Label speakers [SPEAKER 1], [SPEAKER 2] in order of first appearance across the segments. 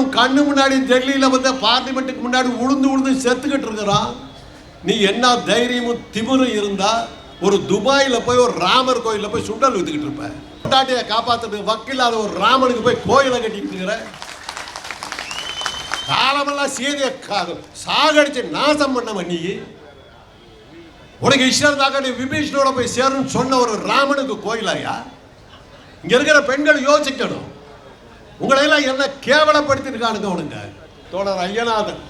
[SPEAKER 1] உன் கண்ணு முன்னாடி டெல்லியில் வந்து பார்லிமெண்ட்டுக்கு முன்னாடி உளுந்து உளுந்து செத்துக்கிட்டு இருக்கிறான் நீ என்ன தைரியமும் திமிரும் இருந்தா ஒரு துபாயில் போய் ஒரு ராமர் கோயிலில் போய் சுண்டல் வித்துக்கிட்டு இருப்பேன் பொட்டாட்டியை காப்பாத்துறதுக்கு வக்கில்லாத ஒரு ராமனுக்கு போய் கோயிலை கட்டிக்கிட்டு இருக்கிற? காலமெல்லாம் சீதையை கா- சாகடிச்சு நாசம் பண்ணவன் நீ. உனக்கு இஷ்டம் இருந்தாக்க நீ விபீஷனோட போய் சேருன்னு சொன்ன ஒரு ராமனுக்கு கோயிலாயா? இங்கே இருக்கிற பெண்கள் யோசிக்கணும். உங்களையெல்லாம் என்ன கேவலப்படுத்திருக்கானுங்க அவனுங்க? தோழர் ஐயநாதன்.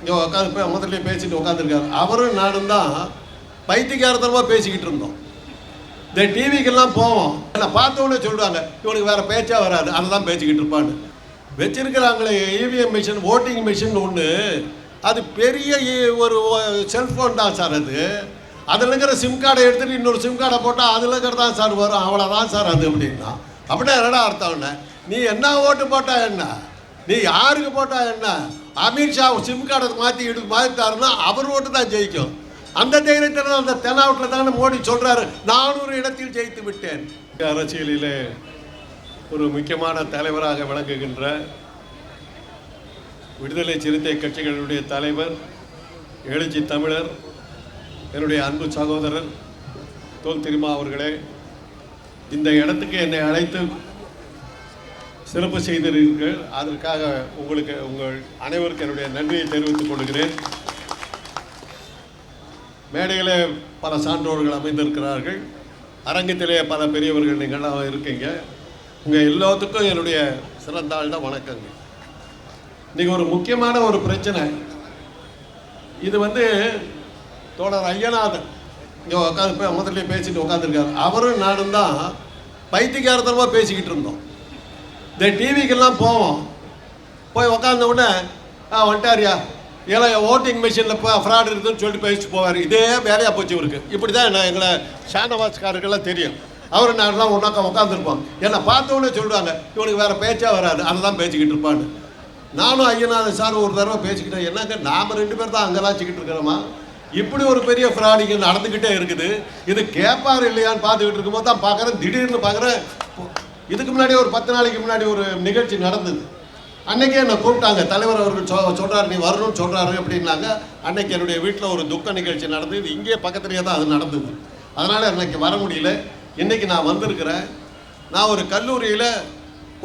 [SPEAKER 1] இங்கே உட்காந்து முதல்ல பேசிட்டு உட்காந்துருக்காரு அவரும் நானும் தான் பைத்தியக்காரத்தனமாக பேசிக்கிட்டு இருந்தோம். இந்த டிவிக்கெல்லாம் போவோம். என்னை பார்த்தவொடனே சொல்லுவாங்க இவனுக்கு வேறு பேச்சா வராது. அதை தான் பேசிக்கிட்டு இருப்பான்னு. வச்சிருக்கிறாங்களே இவிஎம் மிஷின் ஓட்டிங் மிஷின் ஒன்று அது பெரிய e ஒரு செல்ஃபோன் தான் சார் அது. அதில் இருக்கிற சிம் கார்டை எடுத்துகிட்டு இன்னொரு சிம் கார்டை போட்டால் அதில் இருக்கிறதான் சார் வரும். அவ்வளோதான் சார் அது அப்படின்னா. அப்படின்னா என்னடா அர்த்தம் என்ன? நீ என்ன ஓட்டு போட்டா என்ன? நீ யாருக்கு போட்டா என்ன? அமித்ஷா சிம் கார்டை மாற்றி இடுக்கு மாற்றிட்டாருன்னா அவர் ஓட்டு தான் ஜெயிக்கும். அந்த தைரியத்தில் அந்த தென்னாவட்டில் தானே மோடி சொல்கிறாரு நானூறு இடத்தில் ஜெயித்து விட்டேன். அரசியலிலே ஒரு முக்கியமான தலைவராக விளங்குகின்ற விடுதலை சிறுத்தை கட்சிகளுடைய தலைவர் எழுச்சி தமிழர் என்னுடைய அன்பு சகோதரர் தோல் திருமா அவர்களே இந்த இடத்துக்கு என்னை அழைத்து சிறப்பு செய்திருக்கிறீர்கள். அதற்காக உங்களுக்கு உங்கள் அனைவருக்கும் என்னுடைய நன்றியை தெரிவித்துக் கொள்கிறேன். மேடையிலே பல சான்றோர்கள் அமைந்திருக்கிறார்கள். அரங்கத்திலே பல பெரியவர்கள் நீங்களாக இருக்கீங்க. உங்கள் எல்லாத்துக்கும் என்னுடைய சிறந்தாழ்ந்த வணக்கங்க இன்றைக்கி ஒரு முக்கியமான ஒரு பிரச்சனை. இது வந்து தோழர் ஐயநாதன். இங்கே உட்காந்து முதல்ல பேசிட்டு உட்காந்துருக்காரு அவரும் நானும் தான் பைத்தியகாரத்தனமாக பேசிக்கிட்டு இருந்தோம். இந்த டிவிக்கெல்லாம் போவோம். போய் உக்காந்த உடனே ஆ வந்துட்டாரியா ஏன்னா ஓட்டிங் மிஷினில் இப்போ ஃப்ராட் இருக்குதுன்னு சொல்லிட்டு பேசிட்டு போவார். இதே வேலையாக போச்சு இவருக்கு. இப்படி தான் நான் எங்களை ஷானவாஸ்காருக்கெல்லாம் தெரியும். அவர் நான்லாம் ஒன்றாக்க உட்காந்துருப்போம் என்னை பார்த்த உடனே சொல்லுவாங்க இவனுக்கு வேறு பேச்சாக வராது. அதெல்லாம் பேசிக்கிட்டு இருப்பான்னு. நானும் ஐயனாத சார் ஒரு தடவை பேசிக்கிட்டேன். என்னங்க நாம் ரெண்டு பேர் தான் அங்கெல்லாம் வச்சுக்கிட்டு இருக்கிறோமா? இப்படி ஒரு பெரிய ஃப்ராடிங்க நடந்துக்கிட்டே இருக்குது. இது கேட்பார் இல்லையான்னு பார்த்துக்கிட்டு இருக்கும்போது தான் பார்க்குறேன் திடீர்னு பார்க்குறேன் இதுக்கு முன்னாடி ஒரு பத்து நாளைக்கு முன்னாடி ஒரு நிகழ்ச்சி நடந்தது. அன்னைக்கே என்னை கூப்பிட்டாங்க தலைவர் அவர்கள் சொ சொல்கிறார் நீ வரணும்னு சொல்கிறாரு அப்படின்னாங்க. அன்னைக்கு என்னுடைய வீட்டில் ஒரு துக்க நிகழ்ச்சி நடந்தது. இங்கே பக்கத்துலேயே தான் அது நடந்தது. அதனால் அன்னைக்கு வர முடியல. இன்றைக்கி நான் வந்திருக்கிறேன். நான் ஒரு கல்லூரியில்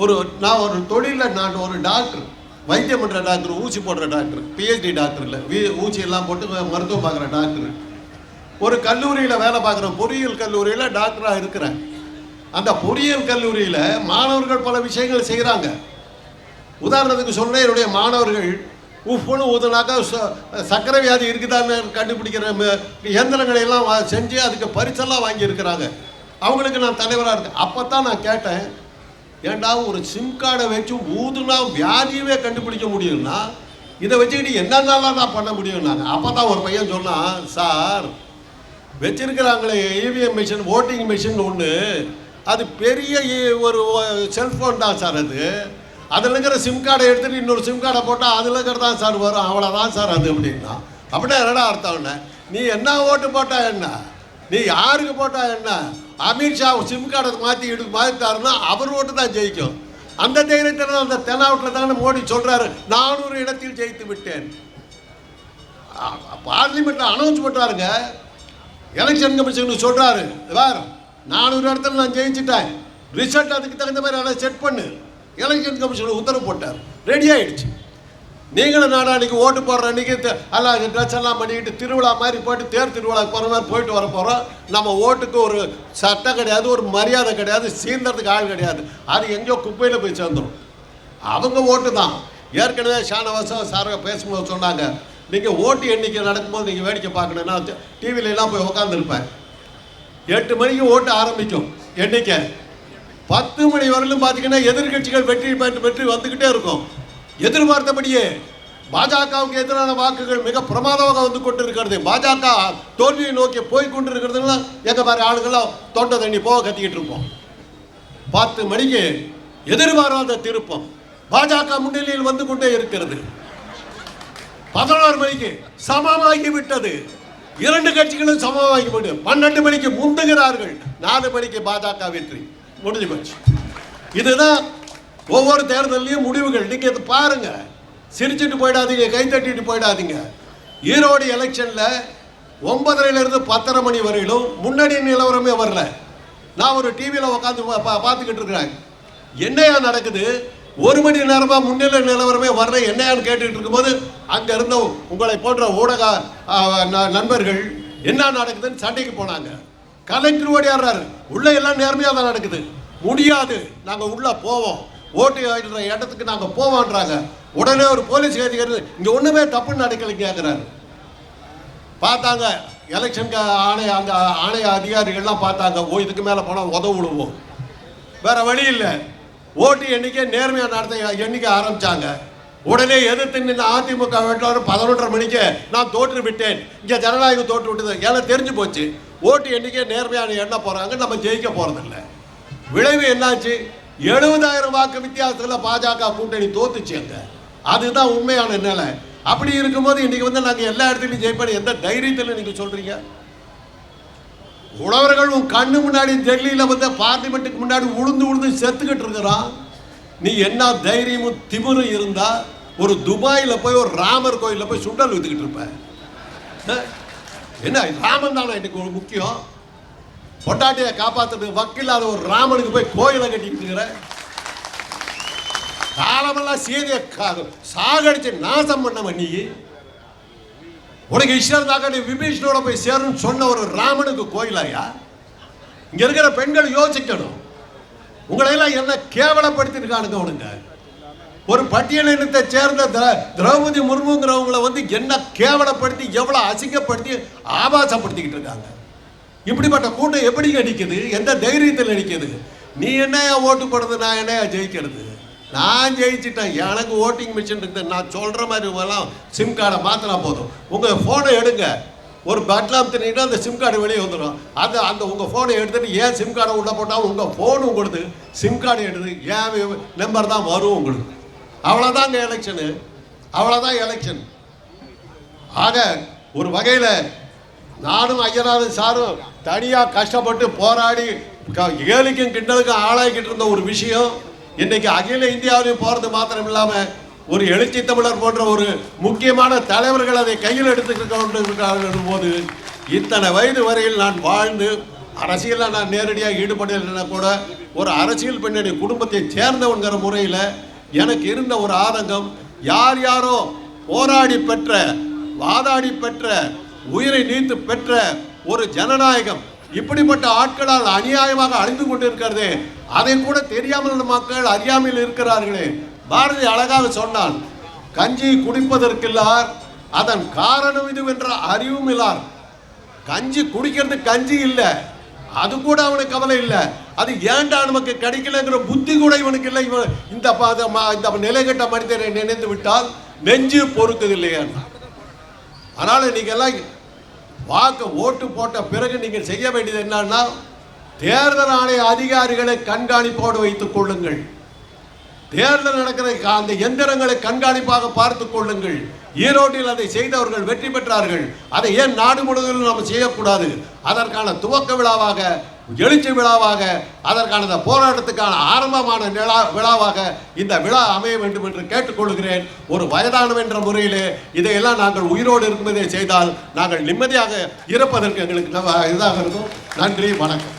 [SPEAKER 1] ஒரு நான் ஒரு தொழிலில் நான் ஒரு டாக்டர். வைத்தியம் பண்ணுற டாக்டர் ஊசி போடுற டாக்டர் பிஹெச்டி டாக்டர் இல்லை. வீ ஊசி எல்லாம் போட்டு மருத்துவம் பார்க்குற டாக்டர். ஒரு கல்லூரியில் வேலை பார்க்குற பொறியியல் கல்லூரியில் டாக்டராக இருக்கிறேன். அந்த பொறியியல் கல்லூரியில் மாணவர்கள் பல விஷயங்கள் செய்கிறாங்க உதாரணத்துக்கு சொன்னேன் என்னுடைய மாணவர்கள் உப்புன்னு ஊதுனாக்கா ச- சர்க்கரை வியாதி இருக்குதான்னு கண்டுபிடிக்கிற இயந்திரங்களை எல்லாம் செஞ்சு அதுக்கு பரிசெல்லாம் வாங்கியிருக்கிறாங்க. அவங்களுக்கு நான் தலைவராக இருக்கேன். அப்போ தான் நான் கேட்டேன் ஏன்டா ஒரு சிம் கார்டை வச்சு ஊதுனா வியாதியவே கண்டுபிடிக்க முடியும்னா இதை வச்சுக்கிட்டு என்னென்னலாம் தான் பண்ண முடியும்னாங்க. அப்போ தான் ஒரு பையன் சொன்னான் சார் வச்சிருக்கிறாங்களே இவிஎம் மிஷின் ஓட்டிங் மிஷின் ஒன்று அது பெரிய ஒரு செல்ஃபோன் தான் சார் அது. அதில் இருக்கிற சிம் கார்டை எடுத்துட்டு இன்னொரு சிம் கார்டை போட்டால் அதில் இருக்கிறது தான் சார் வரும். அவ்வளோதான் சார் அது அப்படின்னா. அப்படின்னா என்னடா அர்த்தம்னா நீ என்ன ஓட்டு போட்டா என்ன? நீ யாருக்கு போட்டா என்ன? அமித்ஷா சிம் கார்டை மாற்றி எடுத்து மாற்றிட்டாருன்னா அவர் ஓட்டு தான் ஜெயிக்கும். அந்த தைரியத்தில் அந்த தெனாவுட்டில் தானே மோடி சொல்கிறாரு நானூறு இடத்தில் ஜெயித்து விட்டேன். பார்லிமெண்ட்டில் அனௌன்ஸ் பண்ணுறாருங்க எலெக்ஷன் கமிஷனுக்கு சொல்கிறாரு வேறு நானூறு இடத்துல நான் ஜெயிச்சிட்டேன். ரிசல்ட் அதுக்கு தகுந்த மாதிரி அதை செட் பண்ணு. எலெக்ஷன் கமிஷன் உத்தரவு போட்டார். ரெடி ஆயிடுச்சு. நீங்களும் நானும் அன்றைக்கி ஓட்டு போடுற அன்றைக்கி எல்லாம் ட்ரெஸ் எல்லாம் பண்ணிக்கிட்டு திருவிழா மாதிரி போயிட்டு தேர் திருவிழாக்கு போகிற மாதிரி போயிட்டு வர போகிறோம் நம்ம ஓட்டுக்கு ஒரு சட்டம் கிடையாது ஒரு மரியாதை கிடையாது சீந்தறதுக்கு ஆள் கிடையாது. அது எங்கேயோ குப்பையில் போய் சேர்ந்துடும் அவங்க ஓட்டு தான். ஏற்கனவே ஷானவாசம் சாரக பேசும்போது சொன்னாங்க நீங்கள் ஓட்டு எண்ணிக்கை நடக்கும்போது நீங்கள் வேடிக்கை பார்க்கணுன்னா டிவிலெலாம் போய் உட்காந்துருப்பேன் எட்டு மணிக்கு ஓட்டு ஆரம்பிக்கும். எண்ணிக்கை பத்து மணி வரலும் பார்த்தீங்கன்னா எதிர்க்கட்சிகள் வெற்றி பெற்று வெற்றி வந்துக்கிட்டே இருக்கும். எதிர்பார்த்தபடியே பாஜகவுக்கு எதிரான வாக்குகள் மிக பிரமாதமாக வந்து கொண்டிருக்கிறது. பாஜக தோல்வியை நோக்கி போய் கொண்டிருக்கிறதுனால எங்க மாதிரி ஆளுங்களாம் தொண்டை தண்ணி போக கத்திக்கிட்டு இருப்போம். பத்து மணிக்கு எதிர்பாராத திருப்பம் பாஜக முன்னிலையில் வந்து கொண்டே இருக்கிறது. பதினோரு மணிக்கு சமமாகி விட்டது இரண்டு கட்சிகளும் சமமாகி போட்டு பன்னெண்டு மணிக்கு முந்துகிறார்கள். நாலு மணிக்கு பாஜக வெற்றி. முடிஞ்சு போச்சு. இதுதான் ஒவ்வொரு தேர்தலையும் முடிவுகள். நீங்க இது பாருங்க. சிரிச்சிட்டு போயிடாதீங்க கை தட்டிட்டு போயிடாதீங்க. ஈரோடு எலெக்ஷன்ல ஒன்பதரையிலேருந்து பத்தரை மணி வரையிலும் முன்னாடி நிலவரமே வரல. நான் ஒரு டிவியில் உட்காந்து பார்த்துக்கிட்டு இருக்கிறேன். என்னையா நடக்குது? ஒரு மணி நேரமா முன்னிலை நிலவரமே வரல. என்னையான்னு கேட்டுட்டு இருக்கும்போது அங்க இருந்த உங்களை போன்ற ஊடக ந- நண்பர்கள் என்ன நடக்குதுன்னு சண்டைக்கு போனாங்க. கலெக்டர் ஓடியாடுறாரு. உள்ள எல்லாம் நேர்மையாக தான் நடக்குது. முடியாது. நாங்க உள்ள போவோம். ஓட்டு ஆயிடுற இடத்துக்கு நாங்க போவோன்றாங்க. உடனே ஒரு போலீஸ் அதிகாரி இங்க ஒண்ணுமே தப்புன்னு நடக்கலை கேட்கிறாரு பார்த்தாங்க எலெக்ஷனுக்கு ஆணைய அந்த ஆணைய அதிகாரிகள்லாம் பார்த்தாங்க. ஓ இதுக்கு மேலே போனால் உதவு விடுவோம். வேற வழி இல்லை. ஓட்டு எண்ணிக்கை நேர்மையாக நடத்த எண்ணிக்கை ஆரம்பித்தாங்க உடனே எதிர்த்து நின்று அதிமுக வேட்பாளர் பதினொன்றரை மணிக்கு நான் தோற்று விட்டேன். இங்கே ஜனநாயகம் தோற்று விட்டது. எல்லாம் தெரிஞ்சு போச்சு. ஓட்டு எண்ணிக்கை நேர்மையான எண்ண போகிறாங்க நம்ம ஜெயிக்க போகிறதில்ல விளைவு என்னாச்சு? எழுபதாயிரம் வாக்கு வித்தியாசத்தில் பாஜக கூட்டணி தோத்துச்சு அங்கே. அதுதான் உண்மையான நிலை. அப்படி இருக்கும்போது இன்னைக்கு வந்து நாங்கள் எல்லா இடத்துலையும் ஜெயிப்போம் எந்த தைரியத்தில் நீங்கள் சொல்கிறீங்க உழவர்கள் உன் கண்ணு முன்னாடி டெல்லியில் வந்து பார்லிமெண்ட்டுக்கு முன்னாடி உளுந்து உளுந்து செத்துக்கிட்டு இருக்கிறான் நீ என்ன தைரியமும் திமிரும் இருந்தா ஒரு துபாயில் போய் ஒரு ராமர் கோயிலில் போய் சுண்டல் வித்துக்கிட்டு இருப்ப? என்ன ராமன் தானே எனக்கு ஒரு முக்கியம்? பொட்டாட்டியை காப்பாத்துறதுக்கு வக்கில்லாத ஒரு ராமனுக்கு போய் கோயிலை கட்டிக்கிட்டு இருக்கிற? காலமெல்லாம் சீதையை கா- சாகடிச்சு நாசம் பண்ண நீ? உனக்கு இஷ்டம் இருந்தாக்க நீ விபீஷனோட போய் சேரும்னு சொன்ன ஒரு ராமனுக்கு கோயிலாயா இங்க இருக்கிற பெண்கள் யோசிக்கணும். உங்களை எல்லாம் என்ன கேவலப்படுத்திருக்கானுங்க அவனுங்க. ஒரு பட்டியலினத்தை சேர்ந்த திர- திரௌபதி முர்முங்கிறவங்களை வந்து என்ன கேவலப்படுத்தி எவ்வளோ அசிங்கப்படுத்தி ஆபாசப்படுத்திக்கிட்டு இருக்காங்க. இப்படிப்பட்ட கூட்டம் எப்படி நிற்கிது எந்த தைரியத்தில் அடிக்குது நீ என்னையா ஓட்டு போடுறது நான் என்னையா ஜெயிக்கிறது? நான் ஜெயிச்சிட்டேன். எனக்கு ஓட்டிங் மிஷின் இருக்குது நான் சொல்கிற மாதிரி எல்லாம் சிம் கார்டை மாற்றினா போதும். உங்கள் ஃபோனை எடுங்க. ஒரு பட்லாம் தின்னா அந்த சிம் கார்டு வெளியே வந்துடும். அது அந்த உங்கள் ஃபோனை எடுத்துட்டு ஏன் சிம் கார்டை உள்ள போட்டால் உங்கள் ஃபோன் உங்களுக்கு சிம் கார்டு எடுத்து ஏன் நம்பர் தான் வரும் உங்களுக்கு அவ்வளோதாங்க எலெக்ஷனு அவ்வளோதான் எலெக்ஷன் ஆக ஒரு வகையில் நானும் ஐயனாரும் சாரும் தனியாக கஷ்டப்பட்டு போராடி க- ஏழைக்கும் கிண்டலுக்கும் ஆளாகிக்கிட்டு இருந்த ஒரு விஷயம். இன்னைக்கு அகில இந்தியாவிலையும் போகிறது மாத்திரம் இல்லாமல் ஒரு எழுச்சி தமிழர் போன்ற ஒரு முக்கியமான தலைவர்கள் அதை கையில் எடுத்துக்கிட்டு போது இத்தனை வயது வரையில் நான் வாழ்ந்து அரசியலில் நான் நேரடியாக ஈடுபடலைன்னா கூட ஒரு அரசியல் பின்னணி குடும்பத்தை சேர்ந்தவங்கிற முறையில் எனக்கு இருந்த ஒரு ஆதங்கம் யார் யாரோ போராடி பெற்ற வாதாடி பெற்ற உயிரை நீத்து பெற்ற ஒரு ஜனநாயகம். இப்படிப்பட்ட ஆட்களால் அநியாயமாக அழிந்து கொண்டிருக்கிறதே அதை கூட தெரியாமல் மக்கள் அறியாமல் இருக்கிறார்களே. பாரதி அழகாக சொன்னான் கஞ்சி குடிப்பதற்கில்லார் அதன் காரணம் இதுவென்ற அறிவும் இல்லார். கஞ்சி குடிக்கிறது கஞ்சி இல்லை அது கூட அவனுக்கு கவலை இல்லை. அது ஏன்டா நமக்கு கிடைக்கலங்கிற புத்தி கூட இவனுக்கு இல்லை. இவன் இந்த இந்த நிலை கட்ட நிலைகட்ட மனிதரை நினைந்து விட்டால் நெஞ்சு பொறுக்குது இல்லையா அதனால் நீங்க எல்லாம் வாக்கு ஓட்டு போட்ட பிறகு நீங்கள் செய்ய வேண்டியது என்னன்னா தேர்தல் ஆணைய அதிகாரிகளை கண்காணிப்போடு வைத்துக் கொள்ளுங்கள். தேர்தல் நடக்கிற கா- அந்த எந்திரங்களை கண்காணிப்பாக பார்த்துக் கொள்ளுங்கள். ஈரோட்டில் அதை செய்தவர்கள் வெற்றி பெற்றார்கள். அதை ஏன் நாடு முழுவதும் நாம் செய்யக்கூடாது? அதற்கான துவக்க விழாவாக எழுச்சி விழாவாக அதற்கான இந்த போராட்டத்துக்கான ஆரம்பமான நிலா விழாவாக இந்த விழா அமைய வேண்டும் என்று கேட்டுக்கொள்கிறேன். ஒரு வயதானவன் என்ற முறையிலே இதையெல்லாம் நாங்கள் உயிரோடு இருக்கும்போதே செய்தால் நாங்கள் நிம்மதியாக இருப்பதற்கு எங்களுக்கு இதாக இருக்கும். நன்றி வணக்கம்.